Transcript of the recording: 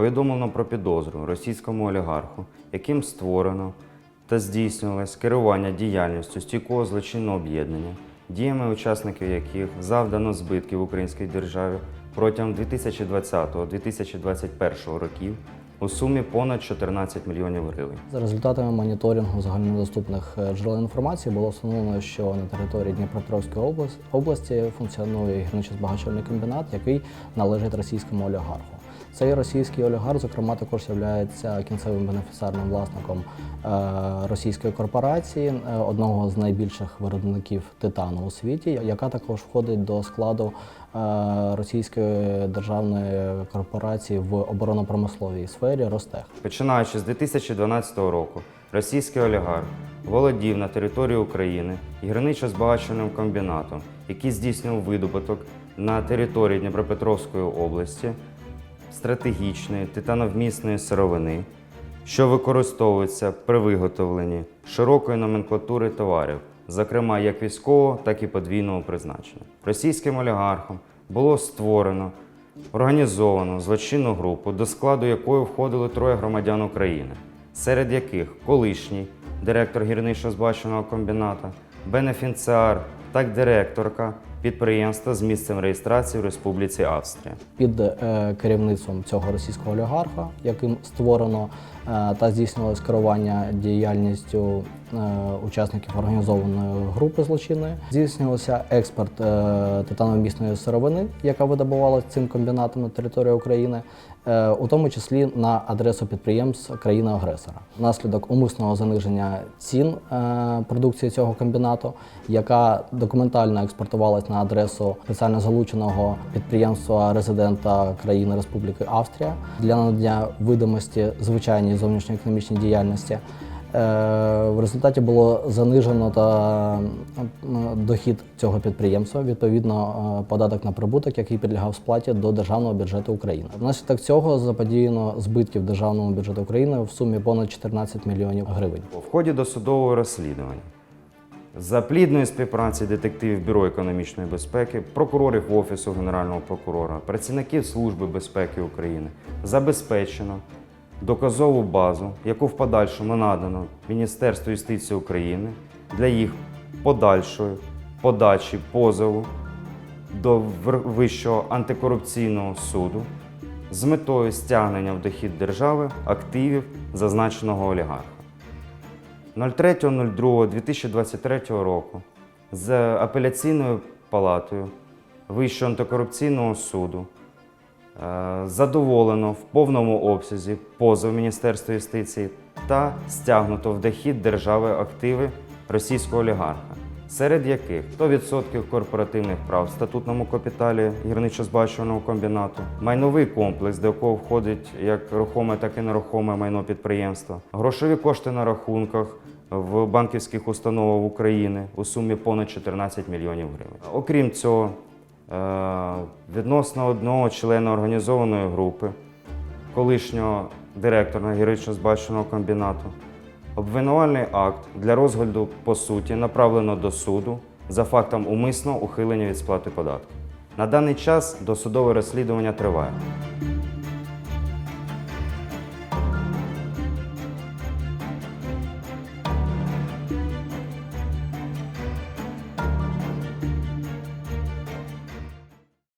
повідомлено про підозру російському олігарху, яким створено та здійснювалось керування діяльністю стійкого злочинного об'єднання, діями учасників яких завдано збитків українській державі протягом 2020-2021 років у сумі понад 14 мільйонів гривень. За результатами моніторингу загальнодоступних е, джерел інформації було встановлено, що на території Дніпропетровської облас- області функціонує гірничо-збагачувальний комбінат, який належить російському олігарху. Цей російський олігарх, зокрема, також є кінцевим бенефіціарним власником е, російської корпорації, е, одного з найбільших виробників титану у світі, яка також входить до складу е, російської державної корпорації в оборонно-промисловій сфері Ростех. Починаючи з 2012 року, російський олігарх володів на території України гірничо-збагачувальним комбінатом, який здійснював видобуток на території Дніпропетровської області стратегічної титановмісної сировини, що використовується при виготовленні широкої номенклатури товарів, зокрема як військового, так і подвійного призначення. Російським олігархом було створено організовано злочинну групу, до складу якої входили троє громадян України, серед яких колишній директор гірничо-збагаченого комбіната, бенефіціар та директорка підприємства з місцем реєстрації в Республіці Австрія. під е, керівництвом цього російського олігарха, яким створено е, та здійснилось керування діяльністю учасників організованої групи злочинної. Здійснювався експорт е, титановмісної сировини, яка видобувалася цим комбінатом на території України, е, у тому числі на адресу підприємств країни-агресора. Внаслідок умисного заниження цін е, продукції цього комбінату, яка документально експортувалась на адресу спеціально залученого підприємства резидента країни Республіки Австрія для надання видимості звичайній зовнішньоекономічній діяльності. Е, В результаті було занижено та дохід цього підприємства, відповідно, е, податок на прибуток, який підлягав сплаті до державного бюджету України. Внаслідок цього заподіяно збитків державному бюджету України в сумі понад 14 мільйонів гривень. В ході досудового розслідування за плідної співпраці детективів Бюро економічної безпеки, прокурорів Офісу Генерального прокурора, працівників Служби безпеки України забезпечено доказову базу, яку в подальшому надано Міністерству юстиції України для їх подальшої подачі позову до Вищого антикорупційного суду з метою стягнення в дохід держави активів зазначеного олігарха. 03.02.2023 року з апеляційною палатою Вищого антикорупційного суду задоволено в повному обсязі позов Міністерства юстиції та стягнуто в дохід держави активи російського олігарха, серед яких 100% корпоративних прав в статутному капіталі гірничо-збагачувального комбінату, майновий комплекс, до якого входить як рухоме, так і нерухоме майно підприємства, грошові кошти на рахунках в банківських установах України у сумі понад 14 мільйонів гривень. Окрім цього, е, відносно одного члена організованої групи, колишнього директора гірично-збаченого комбінату, обвинувальний акт для розгляду по суті направлено до суду за фактом умисного ухилення від сплати податків. На даний час досудове розслідування триває.